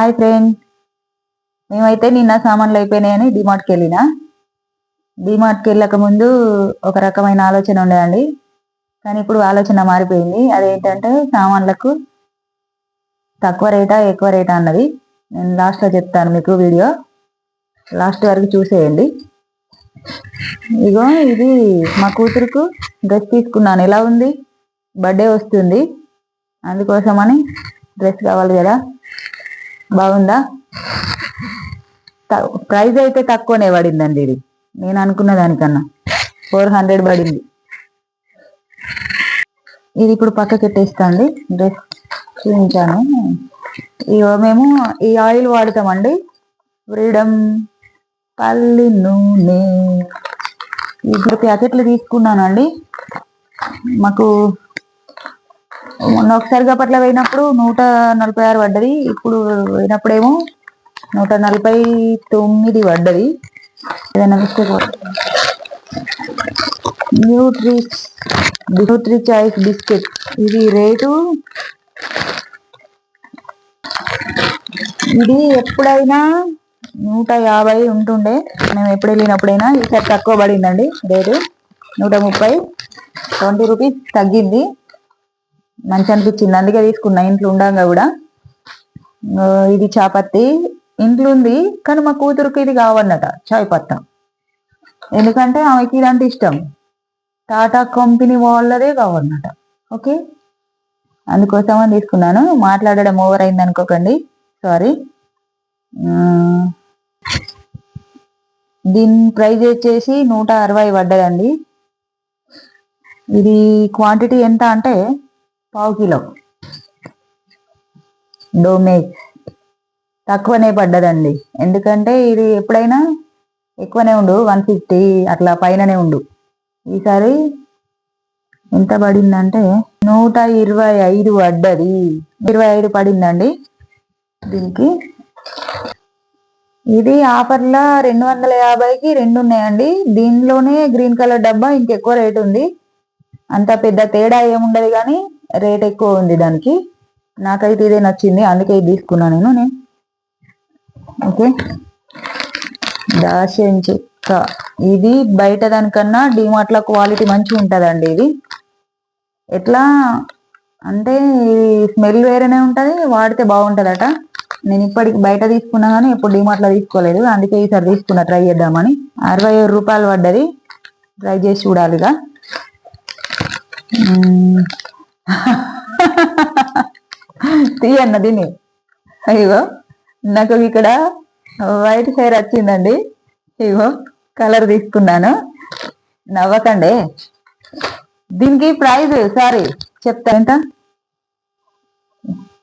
Hi friend మేమైతే నిన్న సామాన్లు అయిపోయినాయని డిమార్ట్కి వెళ్ళిన. డిమార్ట్కి వెళ్ళక ముందు ఒక రకమైన ఆలోచన ఉండేదండి. కానీ ఇప్పుడు ఆలోచన మారిపోయింది. అదేంటంటే సామాన్లకు తక్కువ రేటా ఎక్కువ రేటా అన్నది. నేను లాస్ట్లో చెప్తాను మీకు వీడియో. లాస్ట్ వరకు చూసేయండి. ఇగో ఇది మా కూతురుకు డ్రెస్ తీసుకున్నాను. ఎలా ఉంది? బర్త్డే వస్తుంది. అందుకోసమని డ్రెస్ కావాలి కదా. బాగుందా? త- ప్రైస్ అయితే తక్కువనే పడిందండి ఇది. నేను అనుకున్న దానికన్నా. ఫోర్ హండ్రెడ్ పడింది. ఇది ఇప్పుడు పక్కకెట్టేస్తాండి. డ్రెస్ చూపించాను. ఇగో మేము ఈ ఆయిల్ వాడతామండి. ఫ్రీడమ్ పల్లి నూనె. ఇప్పుడు ప్యాకెట్లు తీసుకున్నానండి. మాకు మొన్న ఒకసారి పట్ల పోయినప్పుడు నూట నలభై ఆరు పడ్డది ఇప్పుడు పోయినప్పుడేమో నూట నలభై తొమ్మిది పడ్డది. ఏదైనా మిస్టేక్ న్యూట్రిచ్ న్యూట్రీ చాయిస్ బిస్కెట్ ఇది రేటు ఇది ఎప్పుడైనా నూట యాభై ఉంటుండే. మేము ఎప్పుడు వెళ్ళినప్పుడైనా ఈసారి తక్కువ పడిందండి రేటు. నూట ముప్పై ట్వంటీ రూపీస్ తగ్గింది. మంచి అనిపించింది. అందుకే తీసుకున్నా. ఇంట్లో ఉండంగా కూడా. ఇది చాపత్తి ఇంట్లో ఉంది కానీ మా కూతురుకి ఇది కావన్నట చాయ్ పత్తా ఎందుకంటే ఆమెకి ఇదంటే ఇష్టం. టాటా కంపెనీ వాళ్ళదే కావన్నట. ఓకే? అందుకోసమని తీసుకున్నాను. మాట్లాడడం ఓవర్ అయింది అనుకోకండి. సారీ దీని ప్రైజ్ వచ్చేసి నూట అరవై పడ్డదండి. ఇది క్వాంటిటీ ఎంత అంటే పావు కిలో. డోమేజ్ తక్కువనే పడ్డదండి. ఎందుకంటే ఇది ఎప్పుడైనా ఎక్కువనే ఉండు వన్ ఫిఫ్టీ అట్లా పైననే ఉండు. ఈసారి ఎంత పడిందంటే నూట ఇరవై ఐదు పడ్డది. ఇరవై ఐదు పడిందండి. దీనికి ఇది ఆఫర్లో రెండు వందల యాభైకి రెండు ఉన్నాయండి. దీనిలోనే గ్రీన్ కలర్ డబ్బా ఇంకెక్కువ రేట్ ఉంది. అంత పెద్ద తేడా ఏముండదు కానీ రేట్ ఎక్కువ ఉంది దానికి. నాకైతే ఇదే నచ్చింది. అందుకే ఇది తీసుకున్నా నేను. నేను ఓకే. దాషన్ చెక్క. ఇది బయట దానికన్నా డిమార్ట్లో క్వాలిటీ మంచిగా ఉంటుందండి ఇది. ఎట్లా? అంటే స్మెల్ వేరేనే ఉంటుంది వాడితే బాగుంటుందట. నేను ఇప్పటికి బయట తీసుకున్నా కానీ ఎప్పుడు డిమార్ట్లో తీసుకోలేదు. అందుకే ఈసారి తీసుకున్నా ట్రై చేద్దామని. అరవై ఏడు రూపాయలు పడ్డది. ట్రై చేసి చూడాలిగా. మ్మ్. తీయన్న దీన్ని అయ్యో నాకు ఇక్కడ వైట్ హెయిర్ వచ్చిందండి. ఇగో కలర్ తీసుకున్నాను. నవ్వకండి. దీనికి ప్రైజ్ సారీ చెప్తా ఎంత?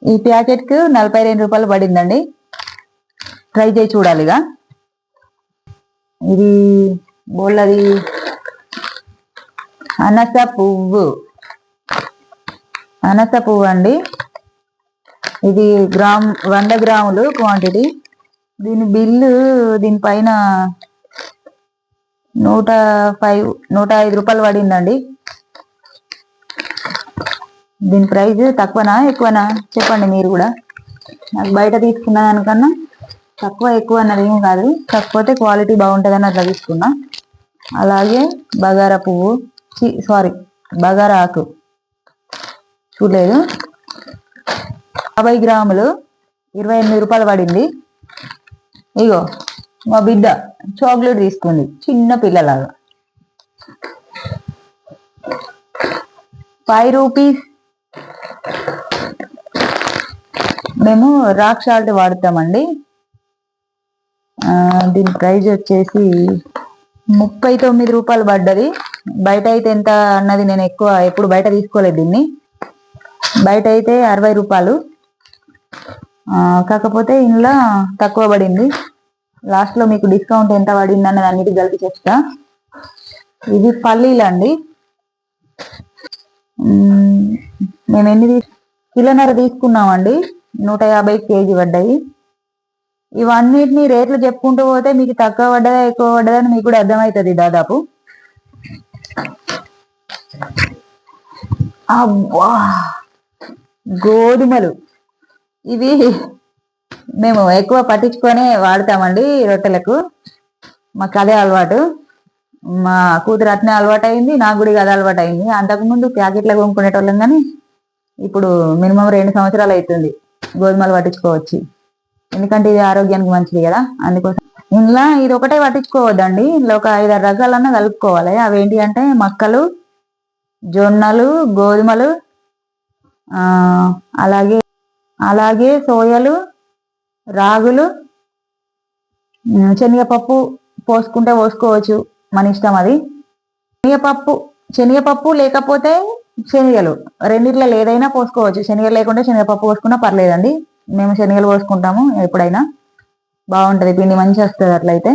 ఈ ప్యాకెట్కు నలభై రెండు రూపాయలు పడిందండి. ట్రై చేసి చూడాలిగా. ఇది బోళ్ళది అనస పువ్వు. అనస పువ్వు అండి. ఇది గ్రామ్ వంద గ్రాములు క్వాంటిటీ దీని బిల్లు దీనిపైన నూట ఫైవ్ నూట ఐదు రూపాయలు పడిందండి. దీని ప్రైస్ తక్కువనా ఎక్కువనా? చెప్పండి మీరు కూడా. నాకు బయట తీసుకున్న దానికన్నా తక్కువ ఎక్కువ అన్నది ఏం కాదు. కాకపోతే క్వాలిటీ బాగుంటుందని అట్లా తీసుకున్నా. అలాగే బగారా పువ్వు సారీ బగారా ఆకు. చూడలేదు. యాభై గ్రాములు ఇరవై ఎనిమిది రూపాయలు పడింది. ఇగో మా బిడ్డ చాక్లెట్ తీసుకుంది చిన్న పిల్లలాగా. Five rupees. మేము రాక్ సాల్ట్ వాడతామండి. దీని ప్రైజ్ వచ్చేసి ముప్పై తొమ్మిది రూపాయలు పడ్డది. బయట అయితే ఎంత అన్నది నేను ఎక్కువ ఎప్పుడు బయట తీసుకోలేదు దీన్ని. బయట అయితే అరవై రూపాయలు. కాకపోతే ఇంట్లో తక్కువ పడింది. లాస్ట్లో మీకు డిస్కౌంట్ ఎంత పడింది అన్నది అన్నిటి కలిపి చెప్తా. ఇది పల్లీలు అండి మేము ఎన్ని తీసు కిలోన్నర తీసుకున్నామండి. నూట యాభై కేజీ పడ్డాయి. ఇవన్నిటిని రేట్లు చెప్పుకుంటూ పోతే మీకు తక్కువ పడ్డదా ఎక్కువ పడ్డదా అని మీకు కూడా అర్థమవుతుంది దాదాపు. అబ్బా! గోధుమలు. ఇవి మేము ఎక్కువ పట్టించుకొనే వాడతామండి రొట్టెలకు. మాకు అదే అలవాటు. మా కూతురు అట్నే అలవాటు అయింది నాకు కూడా అదే అలవాటు అయింది అంతకుముందు ప్యాకెట్లో కొనుక్కునేటోళ్ళం కానీ ఇప్పుడు మినిమం రెండు సంవత్సరాలు అవుతుంది గోధుమలు పట్టించుకోవచ్చు. ఎందుకంటే ఇది ఆరోగ్యానికి మంచిది కదా అందుకోసం. ఇందులో ఇది ఒకటే పట్టించుకోవద్దండి. ఇందులో ఒక ఐదారు రకాలన్నా కలుపుకోవాలి. అవి ఏంటి అంటే మక్కలు జొన్నలు గోధుమలు అలాగే అలాగే సోయలు రాగులు శనగపప్పు పోసుకుంటే పోసుకోవచ్చు మన ఇష్టం అది. శనగపప్పు శనగపప్పు లేకపోతే శనగలు రెండిట్లో ఏదైనా పోసుకోవచ్చు. శనగలు లేకుంటే శనగపప్పు పోసుకున్నా పర్లేదండి. మేము శనగలు పోసుకుంటాము ఎప్పుడైనా. బాగుంటది పిండి మంచిగా వస్తుంది అట్లయితే.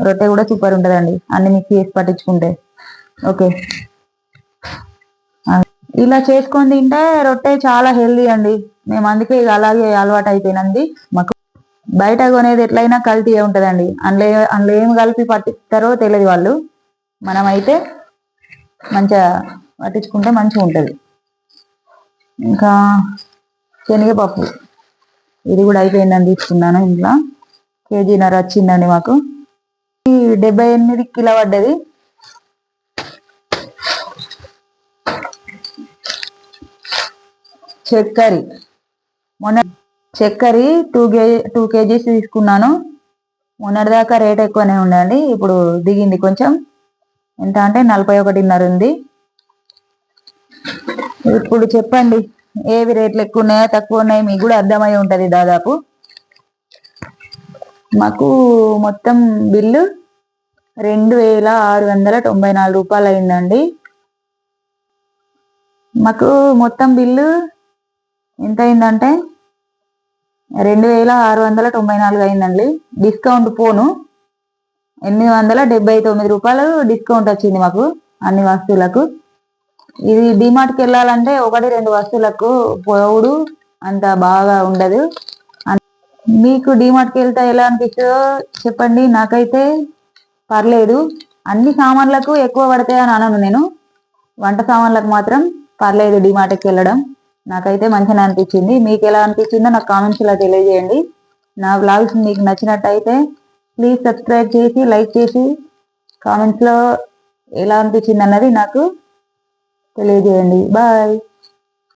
రొట్టె కూడా సూపర్ ఉంటుందండి అన్ని మిక్స్ చేసి పట్టించుకుంటే. ఓకే. ఇలా చేసుకొని తింటే రొట్టె చాలా హెల్దీ అండి. మేము అందుకే ఇక అలాగే అలవాటు అయిపోయినంది. మాకు బయట కొనేది ఎట్లయినా కల్తీ అండి అందులో అందులో ఏం కలిపి పట్టిస్తారో తెలియదు వాళ్ళు. మనమైతే మంచిగా పట్టించుకుంటే మంచిగా ఉంటుంది. ఇంకా శనగపప్పు. ఇది కూడా అయిపోయిందని తీసుకున్నాను ఇంట్లో. కేజీన్నర వచ్చిందండి మాకు. డెబ్బై ఎనిమిది కిలో పడ్డది. చక్కెర. మొన్న చక్కెర టూ కేజీ టూ కేజీస్ తీసుకున్నాను. మొన్నటిదాకా రేట్ ఎక్కువనే ఉండండి ఇప్పుడు దిగింది కొంచెం. ఎంత అంటే నలభై ఒకటిన్నర ఉంది. ఇప్పుడు చెప్పండి ఏవి రేట్లు ఎక్కువ ఉన్నాయో తక్కువ ఉన్నాయి మీకు కూడా అర్థమై ఉంటుంది దాదాపు. మాకు మొత్తం బిల్లు రెండు వేల ఆరు వందల తొంభై నాలుగు రూపాయలు అయిందండి మాకు మొత్తం బిల్లు ఎంత అయిందంటే రెండు వేల ఆరు వందల తొంభై నాలుగు అయిందండి. డిస్కౌంట్ పోను. ఎనిమిది వందల డెబ్బై తొమ్మిది రూపాయలు డిస్కౌంట్ వచ్చింది మాకు అన్ని వస్తువులకు. ఇది డిమార్ట్కి వెళ్ళాలంటే ఒకటి రెండు వస్తువులకు పోవుడు అంత బాగా ఉండదు. మీకు డిమార్ట్కి వెళ్తే ఎలా అనిపిస్తుందో చెప్పండి. నాకైతే పర్లేదు. అన్ని సామాన్లకు ఎక్కువ పడతాయి అని అనను నేను. వంట సామాన్లకు మాత్రం పర్లేదు డిమార్ట్కి వెళ్ళడం. నాకైతే మంచిగా అనిపించింది. మీకు ఎలా అనిపించిందో నాకు కామెంట్స్ తెలియజేయండి. నా వ్లాగ్స్ మీకు నచ్చినట్టయితే ప్లీజ్ సబ్స్క్రైబ్ చేసి లైక్ చేసి కామెంట్స్లో ఎలా అనిపించింది అన్నది నాకు తెలియజేయండి. బాయ్